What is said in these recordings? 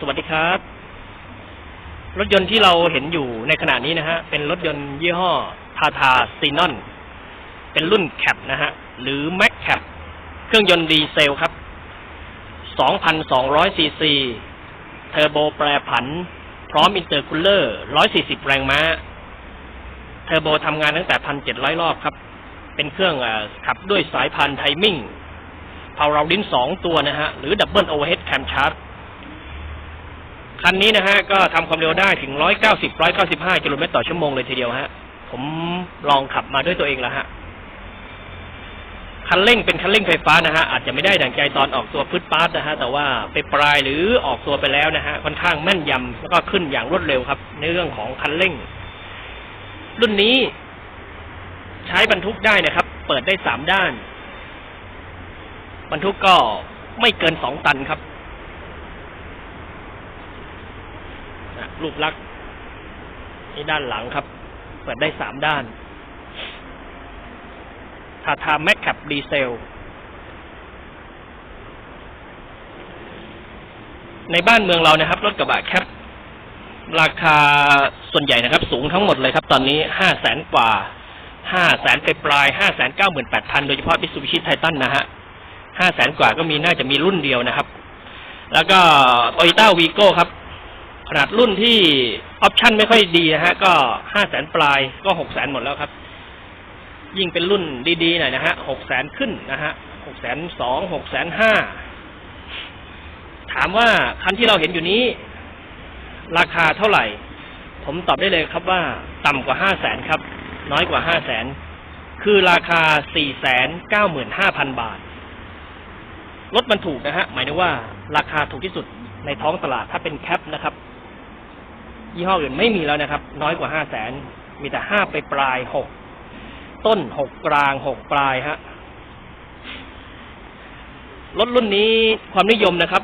สวัสดีครับ รถยนต์ที่เราเห็นอยู่ในขณะนี้นะฮะ เป็นรถยนต์ยี่ห้อทาทาซีนอน เป็นรุ่นแคปนะฮะ หรือแม็กแคปเครื่องยนต์ดีเซลครับ 2,200ซีซี เทอร์โบแปรผัน พร้อมอินเตอร์คูลเลอร์ 140 แรงม้า เทอร์โบทำงานตั้งแต่ 1,700 รอบครับ เป็นเครื่องอขับด้วยสายพันธุ์ไทมิ่งพาวเราลิ้นสองตัวนะฮะ หรือดับเบิลโอเวอร์เฮดแคมชาร์ คันนี้นะฮะก็ทำความเร็วได้ถึง 190 195กิโลเมตรต่อชั่วโมงเลยทีเดียวฮะ ผมลองขับมาด้วยตัวเองแล้วฮะ คันเร่งเป็นคันเร่งไฟฟ้านะฮะ อาจจะไม่ได้ดังใจตอนออกตัวพืดปาร์ตนะฮะ แต่ว่าไปปลายหรือออกตัวไปแล้วนะฮะ ค่อนข้างแม่นยำแล้วก็ขึ้นอย่างรวดเร็วครับ ในเรื่องของคันเร่ง รุ่นนี้ ใช้บรรทุกได้นะครับ เปิดได้สามด้าน บรรทุกก็ไม่เกินสองตันครับนะ รูปลักษณ์นี่ด้านหลังครับ เปิดได้สามด้านทาทาแมคแคปดีเซล ในบ้านเมืองเรานะครับ รถกระบะแคป ราคาส่วนใหญ่นะครับ สูงทั้งหมดเลยครับ ตอนนี้ห้าแสนกว่าห้าแสนไปปลายห้าแสนเก้าหมื่นแปดพันโดยเฉพาะ m ิ t ูบิชิไททันนะฮะห้าแสนกว่าก็มีน่าจะมีรุ่นเดียวนะครับ แล้วก็โตโยต้าวีโก้ครับ ขนาดรุ่นที่ออปชั่นไม่ค่อยดีนะฮะ ก็ห้าแสนปลายก็หกแสนหมดแล้วครับ ยิ่งเป็นรุ่นดีๆหน่อยนะฮะหกแสนขึ้นนะฮะหกแสนสองหกแสนห้าถามว่าคันที่เราเห็นอยู่นี้ ราคาเท่าไหร่ ผมตอบได้เลยครับว่า ต่ำกว่าห้าแสนครับ น้อยกว่าห้าแสนคือราคาสี่แสนเก้าหมื่นห้าพันบาทรถมันถูกนะฮะ หมายถึงว่าราคาถูกที่สุดในท้องตลาดถ้าเป็นแคปนะครับ ยี่ห้ออื่นไม่มีแล้วนะครับ น้อยกว่าห้าแสนมีแต่ห้าไปปลายหกต้นหกกลางหกปลายฮะรถรุ่นนี้ความนิยมนะครับ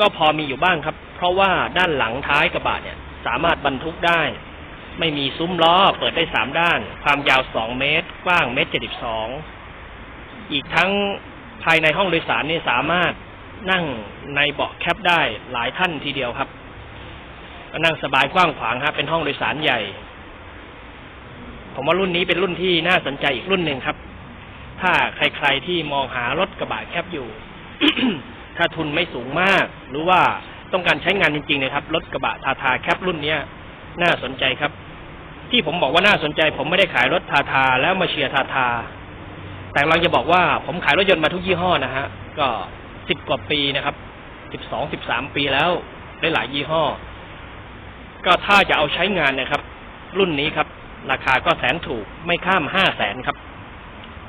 ก็พอมีอยู่บ้างครับ เพราะว่าด้านหลังท้ายกระบะเนี่ย สามารถบรรทุกได้ ไม่มีซุ้มล้อเปิดได้สามด้าน ความยาวสองเมตร กว้างเมตรเจ็ดสิบสองอีกทั้งภายในห้องโดยสารนี่สามารถนั่งในเบาะแคปได้หลายท่านทีเดียวครับ ก็นั่งสบายกว้างขวางครับเป็นห้องโดยสารใหญ่ ผมว่ารุ่นนี้เป็นรุ่นที่น่าสนใจอีกรุ่นหนึ่งครับ ถ้าใครๆที่มองหารถกระบะแคปอยู่ ถ้าทุนไม่สูงมาก หรือว่าต้องการใช้งานจริงๆนะครับรถกระบะทาทาแคปรุ่นเนี้ย น่าสนใจครับ ที่ผมบอกว่าน่าสนใจ ผมไม่ได้ขายรถทาทาแล้วมาเชียร์ทาทา แต่เราจะบอกว่าผมขายรถยนต์มาทุกยี่ห้อนะฮะก็สิบกว่าปีนะครับสิบสองสิบสามปีแล้วได้หลายยี่ห้อ ก็ถ้าจะเอาใช้งานนะครับ รุ่นนี้ครับ ราคาก็แสนถูกไม่ข้ามห้าแสนครับ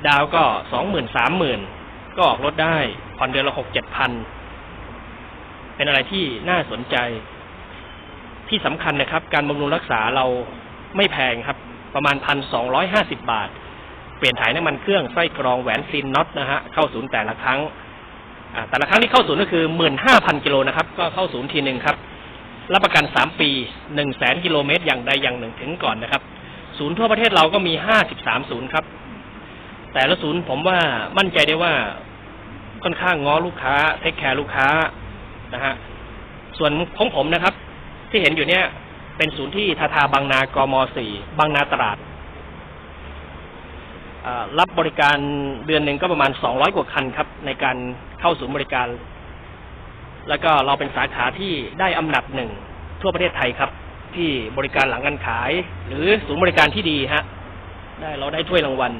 ดาวก็สองหมื่นสามหมื่นก็ออกรถได้ผ่อนเดือนละหกเจ็ดพันเป็นอะไรที่น่าสนใจ ที่สำคัญนะครับ การบำรุงรักษาเราไม่แพงครับ ประมาณพันสองร้อยห้าสิบบาท เปลี่ยนถ่ายน้ำมันเครื่องไส้กรองแหวนซินน็อตนะฮะเข้าศูนย์แต่ละครั้งแต่ละครั้งที่เข้าศูนย์ก็คือหมื่นห้าพันกิโลนะครับ ก็เข้าศูนย์ทีหนึ่งครับ รับประกันสามปีหนึ่งแสนกิโลเมตรอย่างใดอย่างหนึ่งถึงก่อนนะครับ ศูนย์ทั่วประเทศเราก็มีห้าสิบสามศูนย์ครับ แต่ละศูนย์ผมว่ามั่นใจได้ว่าค่อนข้างง้อลูกค้าเทคแคร์ลูกค้านะฮะส่วนของผมนะครับ ที่เห็นอยู่เนี่ย เป็นศูนย์ที่ทาทาบางนากมสี่บางนาตราดรับบริการเดือนหนึ่งก็ประมาณสองร้อยกว่าคันครับ ในการเข้าศูนย์บริการ แล้วก็เราเป็นสาขาที่ได้อันดับหนึ่งทั่วประเทศไทยครับ ที่บริการหลังการขาย หรือศูนย์บริการที่ดีฮะได้เราได้ถ้วยรางวัล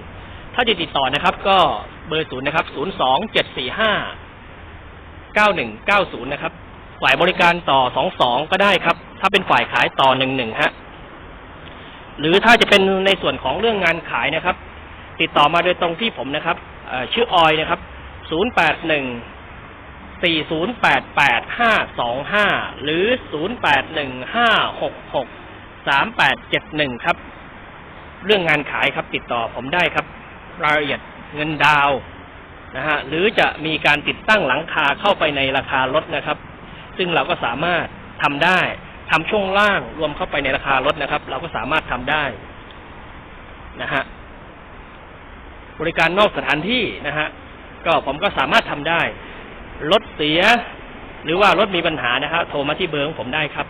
ถ้าจะติดต่อนะครับ ก็เบอร์ศูนย์นะครับศูนย์สองเจ็ดสี่ห้าเก้าหนึ่งเก้าศูนย์นะครับ ฝ่ายบริการต่อสองสองก็ได้ครับ ถ้าเป็นฝ่ายขายต่อหนึ่งหนึ่งฮะหรือถ้าจะเป็นในส่วนของเรื่องงานขายนะครับ ติดต่อมาโดยตรงที่ผมนะครับชื่อออยนะครับศูนย์แปดหนึ่ง สี่ศูนย์แปดแปดห้าสองห้าหรือศูนย์แปดหนึ่งห้าหกหกสามแปดเจ็ดหนึ่งครับ เรื่องงานขายครับติดต่อผมได้ครับ รายละเอียดเงินดาวน์นะฮะหรือจะมีการติดตั้งหลังคาเข้าไปในราคารถนะครับ ซึ่งเราก็สามารถทำได้ทำช่วงล่างรวมเข้าไปในราคารถนะครับ เราก็สามารถทำได้นะฮะบริการนอกสถานที่นะฮะก็ผมก็สามารถทำได้ รถเสีย หรือว่ารถมีปัญหานะครับโทรมาที่เบอร์ของผมได้ครับ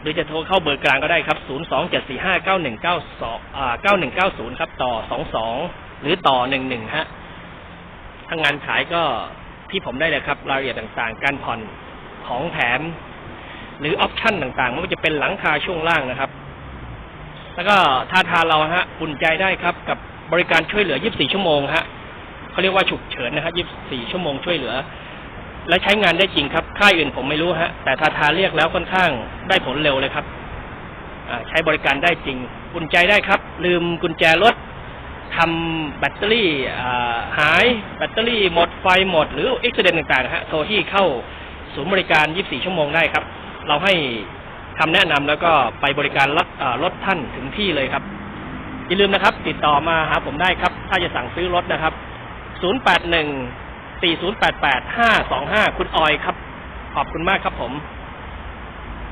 หรือจะโทรเข้าเบอร์กลางก็ได้ครับ 0 2 7 4 5 9 1 9 2อ่า9190 ครับ ต่อ 22 หรือต่อ 11 ฮะถ้างานขายก็ที่ผมได้เลยครับ รายละเอียดต่างๆ การผ่อนของแถม หรือออปชั่นต่างๆไม่ว่าจะเป็นหลังคาช่วงล่างนะครับ แล้วก็ท่าทางเราฮะอุ่นใจได้ครับ กับบริการช่วยเหลือ 24 ชั่วโมงฮะเขาเรียกว่าฉุกเฉินนะครับ24 ชั่วโมงช่วยเหลือ และใช้งานได้จริงครับ ค่ายอื่นผมไม่รู้ฮะ แต่ทาทาเรียกแล้วค่อนข้างได้ผลเร็วเลยครับใช้บริการได้จริงอุ่นใจได้ครับ ลืมกุญแจรถทำแบตเตอรี่หาย แบตเตอรี่หมดไฟหมด หรืออุบิเหตุต่างๆฮะโทรที่เข้าศูนย์บริการ 24 ชั่วโมงได้ครับ เราให้คำแนะนำแล้วก็ไปบริการรถรถท่านถึงที่เลยครับ อย่าลืมนะครับ ติดต่อมาหาผมได้ครับ ถ้าจะสั่งซื้อรถนะครับ 081 4088 525 คุณออยครับ ขอบคุณมากครับผม